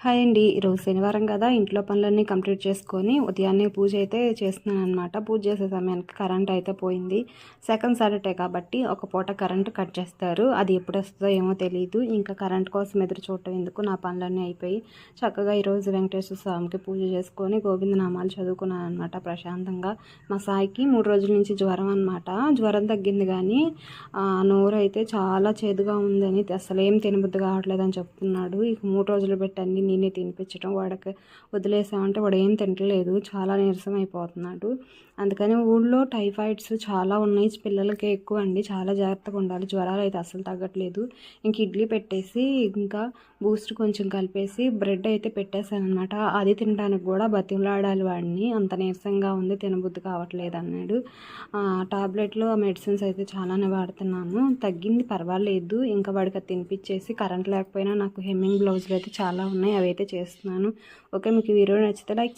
Hi అండి. ఈరోజు శనివారం కదా ఇంట్లో పనులన్నీ కంప్లీట్ చేసుకొని ఉదయాన్నే పూజ అయితే చేస్తున్నాను అనమాట పూజ చేసే సమయానికి కరెంట్ అయితే పోయింది. సెకండ్ సాటర్డే కాబట్టి ఒక పూట కరెంట్ కట్ చేస్తారు. అది ఎప్పుడు వస్తుందో ఏమో తెలియదు ఇంకా కరెంట్ కోసం ఎదురు చూడటం ఎందుకు? నా పనులన్నీ అయిపోయి చక్కగా ఈరోజు వెంకటేశ్వర స్వామికి పూజ చేసుకొని గోవింద నామాలు చదువుకున్నాను అనమాట ప్రశాంతంగా. మా సాయికి మూడు రోజుల నుంచి జ్వరం అనమాట జ్వరం తగ్గింది కానీ ఆ, నోరు అయితే చాలా చేదుగా ఉందని అసలు ఏం తినబుద్ధి కావట్లేదని చెప్తున్నాడు. ఇక మూడు రోజులు పెట్టండి నేనే తినిపించడం వాడికి వదిలేసామంటే వాడు ఏం తింటలేదు చాలా నీరసం అయిపోతున్నాడు అందుకని ఊళ్ళో టైఫాయిడ్స్ చాలా ఉన్నాయి పిల్లలకి ఎక్కువ అండి. చాలా జాగ్రత్తగా ఉండాలి. జ్వరాలు అయితే అసలు తగ్గట్లేదు. ఇంక ఇడ్లీ పెట్టేసి ఇంకా బూస్ట్ కొంచెం కలిపేసి బ్రెడ్ అయితే పెట్టేశాను అనమాట అది తినడానికి కూడా బతిమలాడాలి వాడిని. అంత నీరసంగా ఉంది తినబుద్ధి కావట్లేదు అన్నాడు. ఆ, టాబ్లెట్లు ఆ మెడిసిన్స్ అయితే చాలానే వాడుతున్నాను. తగ్గింది పర్వాలేదు. ఇంకా వాడికి అది తినిపించేసి కరెంట్ లేకపోయినా నాకు హెమ్మింగ్ బ్లౌజులు అయితే చాలా ఉన్నాయి. అవైతే చేస్తున్నాను. ఓకే మీకు వీడియో నచ్చితే లైక్